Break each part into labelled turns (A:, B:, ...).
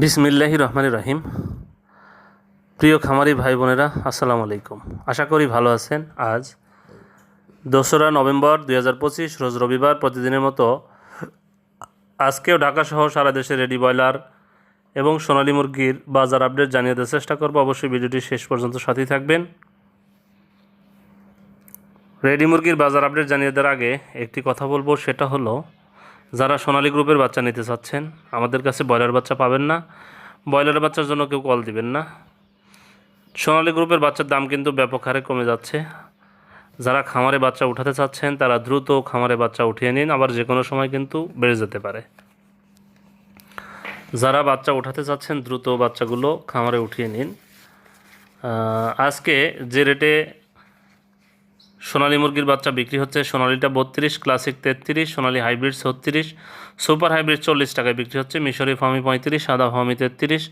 A: বিসমিল্লাহি রহমান রহিম। প্রিয় খামারি ভাই বোনেরা, আসসালামু আলাইকুম। আশা করি ভালো আছেন। আজ দোসরা নভেম্বর দুই হাজার পঁচিশ, রোজ রবিবার প্রতিদিনের মতো আজকেও ঢাকা সহ সারা দেশে রেডি ব্রয়লার এবং সোনালী মুরগির বাজার আপডেট জানিয়ে দেওয়ার চেষ্টা করব। অবশ্যই ভিডিওটি শেষ পর্যন্ত সাথেই থাকবেন। রেডি মুরগির বাজার আপডেট জানিয়ে দেওয়ার আগে একটি কথা বলব, সেটা হলো যারা সোনালী গ্রুপের বাচ্চা নিতে চাচ্ছেন, আমাদের কাছে ব্রয়লার বাচ্চা পাবেন না। ব্রয়লার বাচ্চার জন্য কেউ কল দিবেন না। সোনালী গ্রুপের বাচ্চার দাম কিন্তু ব্যাপক হারে কমে যাচ্ছে। যারা খামারে বাচ্চা উঠাতে চাচ্ছেন, তারা দ্রুত খামারে বাচ্চা উঠিয়ে নিন। আবার যে কোনো সময় কিন্তু বেড়ে যেতে পারে। যারা বাচ্চা উঠাতে চাচ্ছেন, দ্রুত বাচ্চাগুলো খামারে উঠিয়ে নিন। আজকে যে রেটে সোনালী মুরগির বাচ্চা বিক্রি হচ্ছে সোনালিটা বত্রিশ, ক্লাসিক তেত্রিশ, সোনালি হাইব্রিড ছত্রিশ, সুপার হাইব্রিড চল্লিশ টাকায় বিক্রি হচ্ছে, মিশরি ফার্মি পঁয়ত্রিশ, সাদা ফার্মি তেত্রিশ,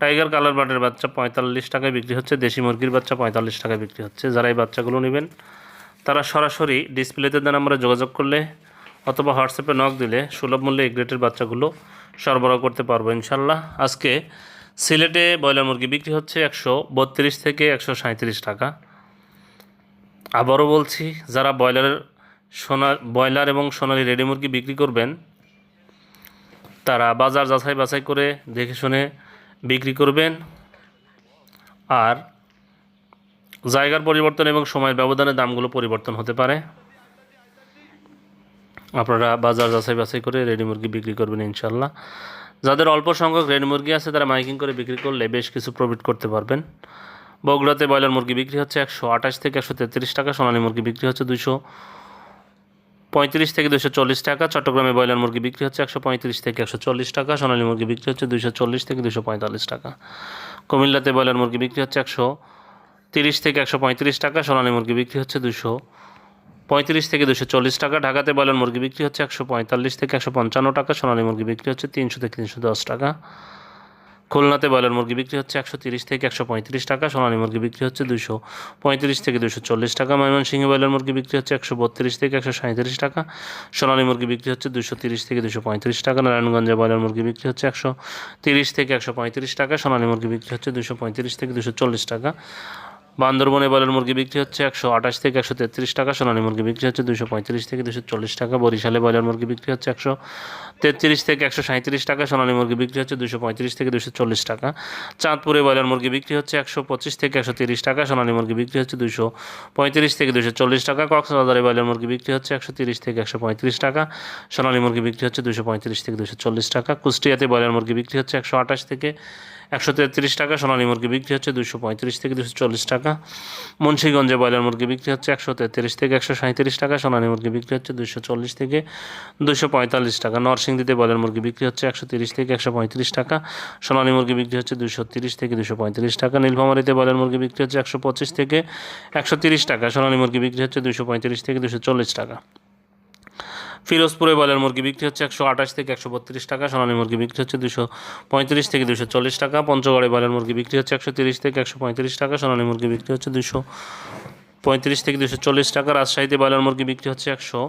A: টাইগার কালার বাটের বাচ্চা পঁয়তাল্লিশ টাকায় বিক্রি হচ্ছে, দেশি মুরগির বাচ্চা পঁয়তাল্লিশ টাকায় বিক্রি হচ্ছে। যারা এই বাচ্চাগুলো নেবেন, তারা সরাসরি ডিসপ্লেতে দেন আমরা যোগাযোগ করলে অথবা হোয়াটসঅ্যাপে নক দিলে সুলভ মূল্যে এই গ্রেটের বাচ্চাগুলো সরবরাহ করতে পারব ইনশাল্লাহ আজকে সিলেটে ব্রয়লার মুরগি বিক্রি হচ্ছে একশো বত্রিশ থেকে একশো টাকা। আবারও বলছি, যারা ব্রয়লারের সোনা, ব্রয়লার এবং সোনালি রেডি মুরগি বিক্রি করবেন, তারা বাজার যাচাই বাছাই করে দেখে শুনে বিক্রি করবেন। আর জায়গার পরিবর্তন এবং সময়ের ব্যবধানে দামগুলো পরিবর্তন হতে পারে। আপনারা বাজার যাচাই বাছাই করে রেডি মুরগি বিক্রি করবেন ইনশাল্লাহ যাদের অল্প সংখ্যক রেডি মুরগি আছে, তারা মাইকিং করে বিক্রি করলে বেশ কিছু প্রফিট করতে পারবেন। বগুড়াতে ব্রয়লার মুরগি বিক্রি হচ্ছে একশো আঠাশ থেকে একশো তেত্রিশ টাকা, সোনালী মুরগি বিক্রি হচ্ছে দুশো পঁয়ত্রিশ থেকে দুশো চল্লিশ টাকা, চট্টগ্রামে ব্রয়লার মুরগি বিক্রি হচ্ছে একশো পঁয়ত্রিশ থেকে একশো চল্লিশ টাকা, সোনালী মুরগি বিক্রি হচ্ছে দুশো চল্লিশ থেকে দুশো পঁয়তাল্লিশ টাকা। কুমিল্লাতে ব্রয়লার মুরগি বিক্রি হচ্ছে একশো তিরিশ থেকে একশো পঁয়ত্রিশ টাকা, সোনালী মুরগি বিক্রি হচ্ছে দুশো পঁয়ত্রিশ থেকে দুশো চল্লিশ টাকা, ঢাকাতে ব্রয়লার মুরগি বিক্রি হচ্ছে একশো পঁয়তাল্লিশ থেকে একশো পঞ্চান্ন টাকা, সোনালী মুরগি বিক্রি হচ্ছে তিনশো থেকে তিনশো দশ টাকা। খুলনাতে ব্রয়লার মুরগি বিক্রি হচ্ছে একশো তিরিশ থেকে একশো পঁয়ত্রিশ টাকা, সোনালী মুরগি বিক্রি হচ্ছে দুশো পঁয়ত্রিশ থেকে দুশো চল্লিশ টাকা, ময়মনসিংহে ব্রয়লার মুরগি বিক্রি হচ্ছে একশো বত্রিশ থেকে একশো সাঁত্রিশ টাকা, সোনালি মুরগি বিক্রি হচ্ছে দুশো তিরিশ থেকে দুশো পঁয়ত্রিশ টাকা, নারায়ণগঞ্জে ব্রয়লার মুরগি বিক্রি হচ্ছে একশো তিরিশ থেকে একশো পঁয়ত্রিশ টাকা, সোনালী মুরগি বিক্রি হচ্ছে দুশো পঁয়ত্রিশ থেকে দুশো চল্লিশ টাকা। বান্দরবনে ব্রয়লার মুরগি বিক্রি হচ্ছে একশো আঠাশ থেকে একশো তেত্রিশ টাকা, সোনালী মুরগি বিক্রি হচ্ছে দুশো পঁয়ত্রিশ থেকে দুশো চল্লিশ টাকা, বরিশালে ব্রয়লার মুরগি বিক্রি হচ্ছে একশো তেত্রিশ থেকে একশো সাঁত্রিশ টাকা, সোনালী মুরগি বিক্রি হচ্ছে দুশো পঁয়ত্রিশ থেকে দুশো চল্লিশ টাকা। চাঁদপুরে ব্রয়লার মুরগি বিক্রি হচ্ছে একশো পঁচিশ থেকে একশো তিরিশ টাকা, সোনালী মুরগি বিক্রি হচ্ছে দুশো পঁয়ত্রিশ থেকে দুশো চল্লিশ টাকা, কক্সবাজারে ব্রয়লার মুরগি বিক্রি হচ্ছে একশো তিরিশ থেকে একশো পঁয়ত্রিশ টাকা, সোনালী মুরগি বিক্রি হচ্ছে দুশো পঁয়ত্রিশ থেকে দুশো চল্লিশ টাকা, কুষ্টিয়াতে ব্রয়লার মুরগি বিক্রি হচ্ছে একশো আঠাশ থেকে একশো তেত্রিশ টাকা, সোনালী মুরগি বিক্রি হচ্ছে দুশো পঁয়ত্রিশ থেকে দুশো চল্লিশ টাকা। মুন্সীগঞ্জে ব্রয়লার মুরগি বিক্রি হচ্ছে একশো তেত্রিশ থেকে একশো সাঁত্রিশ টাকা, সোনালী মুরগি বিক্রি হচ্ছে দুশো চল্লিশ থেকে দুশো পঁয়তাল্লিশ টাকা। নরসিংদীতে ব্রয়লার মুরগি বিক্রি হচ্ছে একশো তিরিশ থেকে একশো পঁয়ত্রিশ টাকা, সোনালী মুরগি বিক্রি হচ্ছে দুশো তিরিশ থেকে দুশো পঁয়ত্রিশ টাকা। নীলফামারিতে ব্রয়লার মুরগি বিক্রি হচ্ছে একশো পঁচিশ থেকে একশো তিরিশ টাকা, সোনালী মুরগি বিক্রি হচ্ছে দুশো পঁয়ত্রিশ থেকে দুশো চল্লিশ টাকা। ফিরোজপুরে বয়লার মুরগি বিক্রি হচ্ছে একশো আঠাশ থেকে একশো বত্রিশ টাকা, সোনালী মুরগি বিক্রি হচ্ছে দুশো পঁয়ত্রিশ থেকে দুশো চল্লিশ টাকা, পঞ্চগড়ে বয়লার মুরগি বিক্রি হচ্ছে একশো তিরিশ থেকে একশো পঁয়ত্রিশ টাকা, সোনালী মুরগি বিক্রি হচ্ছে দুশো পঁয়ত্রিশ থেকে দুশো চল্লিশ টাকা রাজশাহীতে ব্রয়লার মুরগি বিক্রি হচ্ছে একশো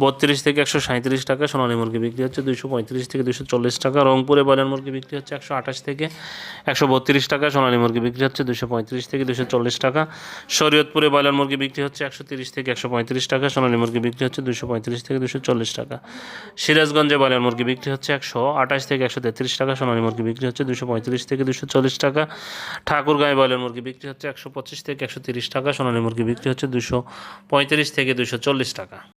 A: বত্রিশ থেকে একশো সাঁত্রিশ টাকা সোনালী মুরগি বিক্রি হচ্ছে দুশো পঁয়ত্রিশ থেকে দুশো চল্লিশ টাকা রংপুরে ব্রয়লার মুরগি বিক্রি হচ্ছে একশো আঠাশ থেকে একশো বত্রিশ টাকা সোনালী মুরগি বিক্রি হচ্ছে দুশো পঁয়ত্রিশ থেকে দুশো চল্লিশ টাকা শরীয়তপুরে ব্রয়লার মুরগি বিক্রি হচ্ছে একশো তিরিশ থেকে একশো পঁয়ত্রিশ টাকা সোনালী মুরগি বিক্রি হচ্ছে দুশো পঁয়ত্রিশ থেকে দুশো চল্লিশ টাকা সিরাজগঞ্জে ব্রয়লার মুরগি বিক্রি হচ্ছে একশো আঠাশ থেকে একশো তেত্রিশ টাকা সোনালী মুরগি বিক্রি হচ্ছে দুশো পঁয়ত্রিশ থেকে দুশো চল্লিশ টাকা ঠাকুরগাঁয়ে ব্রয়লার মুরগি বিক্রি হচ্ছে একশো পঁচিশ থেকে একশো তিরিশ টাকা সোনালী মুরগি বিক্রি হচ্ছে দুশো পঁয়ত্রিশ থেকে দুশো চল্লিশ টাকা।